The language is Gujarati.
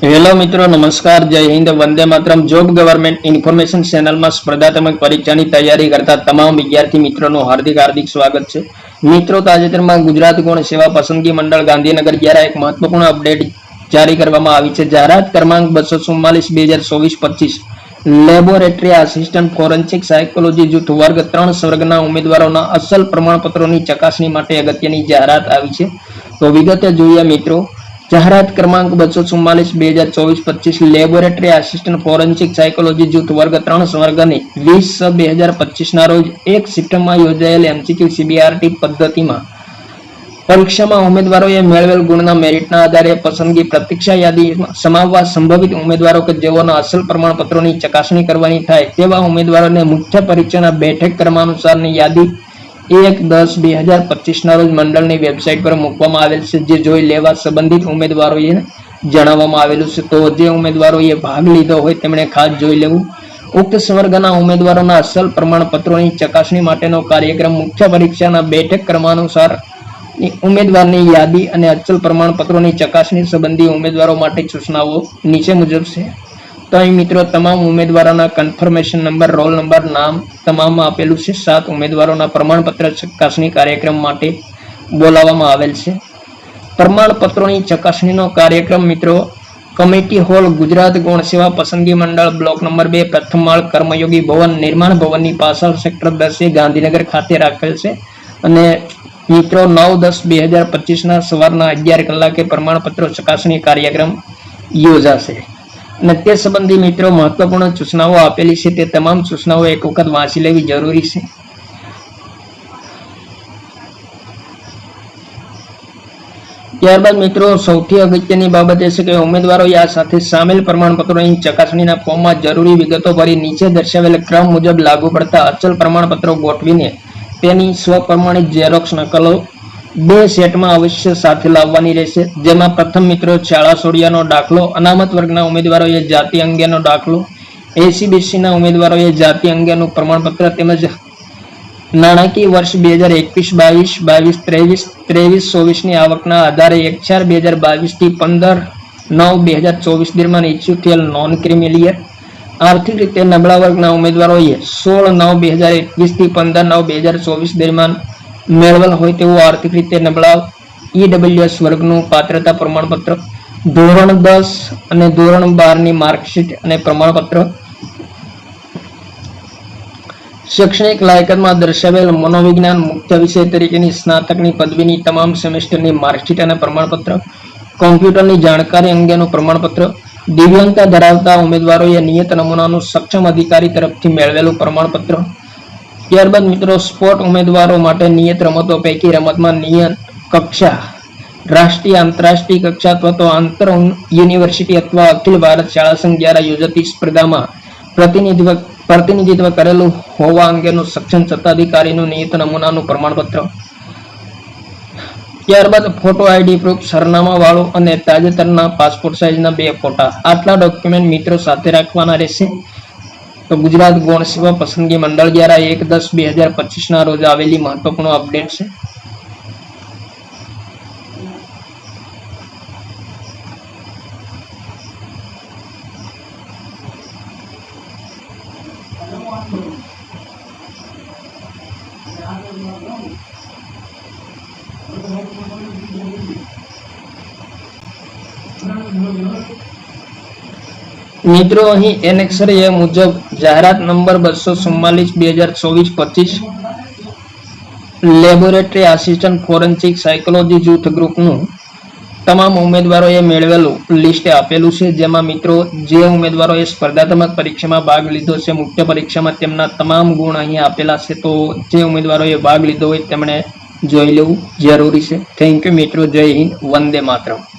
હેલો મિત્રો, નમસ્કાર, જય Hind, Vande Mataram. Job government information ચેનલમાં સ્પર્ધાત્મક પરીક્ષાની તૈયારી કરતા તમામ વિદ્યાર્થી મિત્રોનું હાર્દિક હાર્દિક સ્વાગત છે. મિત્રો, તાજેતરમાં ગુજરાત ગુણ સેવા પસંદગી મંડળ ગાંધીનગર દ્વારા એક મહત્વપૂર્ણ અપડેટ જારી કરવામાં આવી છે. જાહેરાત ક્રમાંક બસો ચુમ્માલીસ બે હજાર ચોવીસ, પચીસ. લેબોરેટરી આસિસ્ટન્ટ ફોરેન્સિક સાયકોલોજી જૂથ વર્ગ ત્રણ સ્વર્ગના ઉમેદવારોના અસલ પ્રમાણપત્રોની ચકાસણી માટે અગત્યની જાહેરાત આવી છે. તો વિગતે જોઈએ મિત્રો જાહેરાત ક્રમાંક બસો ચુમ્માલીસ બે હજાર ચોવીસ, પચીસ, લેબોરેટરી આસિસ્ટન્ટ ફોરેન્સિક સાયકોલોજી જૂથ વર્ગ ત્રણ વર્ગની વીસ છ બે હજાર પચીસના રોજ એક શિફ્ટમાં યોજાયેલ એમસીક્યુ સીબીઆરટી પદ્ધતિમાં. પરીક્ષામાં ઉમેદવારોએ મેળવેલ ગુણના મેરિટના આધારે પસંદગી પ્રતીક્ષા યાદીમાં સમાવવા સંભવિત ઉમેદવારો કે જેઓના અસલ પ્રમાણપત્રોની ચકાસણી કરવાની થાય તેવા ઉમેદવારોને મુખ્ય પરીક્ષાના બેઠક ક્રમાનુસારની યાદી એક દસ બે હજાર પચીસના રોજ મંડળની વેબસાઇટ પર મૂકવામાં આવેલ છે, જે જોઈ લેવા સંબંધિત ઉમેદવારોએ જણાવવામાં આવેલું છે. તો જે ઉમેદવારોએ ભાગ લીધો હોય તેમણે ખાસ જોઈ લેવું. ઉક્ત સ્વર્ગના ઉમેદવારોના અસલ પ્રમાણપત્રોની ચકાસણી માટેનો કાર્યક્રમ મુખ્ય પરીક્ષાના બેઠક ક્રમાનુસાર ઉમેદવારની યાદી અને અચલ પ્રમાણપત્રોની ચકાસણી સંબંધી ઉમેદવારો માટે સૂચનાઓ નીચે મુજબ છે. તો અહીં મિત્રો તમામ ઉમેદવારોના કન્ફર્મેશન નંબર રોલ નંબર નામ તમામમાં આપેલું છે. સાત ઉમેદવારોના પ્રમાણપત્ર ચકાસણી કાર્યક્રમ માટે બોલાવવામાં આવેલ છે. પ્રમાણપત્રોની ચકાસણીનો કાર્યક્રમ મિત્રો કમિટી હોલ, ગુજરાત ગૌણ સેવા પસંદગી મંડળ, બ્લોક નંબર બે, પ્રથમ માળ, કર્મયોગી ભવન, નિર્માણ ભવનની પાછળ સેક્ટર દસે ગાંધીનગર ખાતે રાખેલ છે. અને મિત્રો નવ દસ બે હજાર પચીસના સવારના અગિયાર કલાકે પ્રમાણપત્રો, ચકાસણી કાર્યક્રમ યોજાશે. તે સંબંધી મિત્રો મહત્વપૂર્ણ સૂચનાઓ આપેલી છે તે તમામ સૂચનાઓ એક વખત વાંચી લેવી જરૂરી છે. ત્યારબાદ મિત્રો સૌથી અગત્યની બાબત એ છે કે ઉમેદવારોએ આ સાથે સામેલ પ્રમાણપત્રોની ચકાસણીના ફોર્મમાં જરૂરી વિગતો ભરી નીચે દર્શાવેલ ક્રમ મુજબ લાગુ પડતા અચલ પ્રમાણપત્રો ગોઠવીને તેની સ્વપ્રમાણિત ઝેરોક્ષ નકલો બે સેટમાં અવશ્ય સાથે લાવવાની રહેશે. જેમાં પ્રથમ મિત્રો શાળા સોડિયાનો દાખલો, અનામત વર્ગના ઉમેદવારોએ જાતિ અંગેનો દાખલો એસીબીસીના ઉમેદવારોએ જાતિ અંગેનું પ્રમાણપત્ર તેમજ નાણાકીય વર્ષ બે હજાર એકવીસ, બાવીસ બાવીસ, ત્રેવીસ ત્રેવીસ, ચોવીસની આવકના આધારે એક ચાર બે હજાર બાવીસથી પંદર નવ બે હજાર ચોવીસ દરમિયાન ઇસ્યુ થયેલ નોન ક્રિમિલિયર આર્થિક રીતે નબળા વર્ગના ઉમેદવારોએ સોળ નવ બે હજાર એકવીસથી પંદર નવ બે હજાર ચોવીસ દરમિયાન મેળવેલ હોય તેવું આર્થિક રીતે નબળા ઈડબ્લ્યુએસ વર્ગનું પાત્રતા પ્રમાણપત્ર, ધોરણ દસ અને ધોરણ બારની માર્કશીટ અને પ્રમાણપત્ર. શૈક્ષણિક લાયકાતમાં દર્શાવેલ મનોવિજ્ઞાન મુખ્ય વિષય તરીકેની સ્નાતકની પદવીની તમામ સેમેસ્ટરની માર્કશીટ અને પ્રમાણપત્ર, કોમ્પ્યુટરની જાણકારી અંગેનું પ્રમાણપત્ર, દિવ્યાંગતા ધરાવતા ઉમેદવારોએ નિયત નમૂનાનું સક્ષમ અધિકારી તરફથી મેળવેલું પ્રમાણપત્ર ત્યારબાદ મિત્રો સ્પોર્ટ ઉમેદવારો માટે નિયત રમતો પૈકી રમતમાં નિયત કક્ષા, રાષ્ટ્રીય, આંતરરાષ્ટ્રીય કક્ષા અથવા તો આંતર યુનિવર્સિટી અથવા અખિલ ભારત શાળા સંઘ દ્વારા યોજાતી સ્પર્ધામાં પ્રતિનિધિત્વ પ્રતિનિધિત્વ કરેલું હોવા અંગેનું સક્ષમ સત્તાધિકારીનું નિયત નમૂનાનું પ્રમાણપત્ર. ત્યારબાદ ફોટો આઈડી, પ્રૂફ સરનામા વાળો અને તાજેતરના પાસપોર્ટ સાઇઝના બે ફોટા. આટલા ડોક્યુમેન્ટ મિત્રો સાથે રાખવાના રહેશે. તો ગુજરાત ગૌણ સેવા પસંદગી મંડળ દ્વારા એક દસ બે હજાર પચીસના રોજ આવેલી મહત્વપૂર્ણ અપડેટ છે. મિત્રો, અહીં એનેક્સર એ મુજબ જાહેરાત નંબર બસો ચુમ્માલીસ, બે હજાર ચોવીસ, પચીસ. લેબોરેટરી આસિસ્ટન્ટ ફોરેન્સિક સાયકોલોજી જૂથ ગ્રુપનું તમામ ઉમેદવારોએ મેળવેલું લિસ્ટ આપેલું છે, જેમાં મિત્રો, જે ઉમેદવારોએ સ્પર્ધાત્મક પરીક્ષામાં ભાગ લીધો છે, મુખ્ય પરીક્ષામાં તેમના તમામ ગુણ અહીં આપેલા છે, તો જે ઉમેદવારોએ ભાગ લીધો હોય તેમણે જોઈ લેવું જરૂરી છે. થેન્ક યુ મિત્રો. જય હિન્દ. વંદે માતરમ.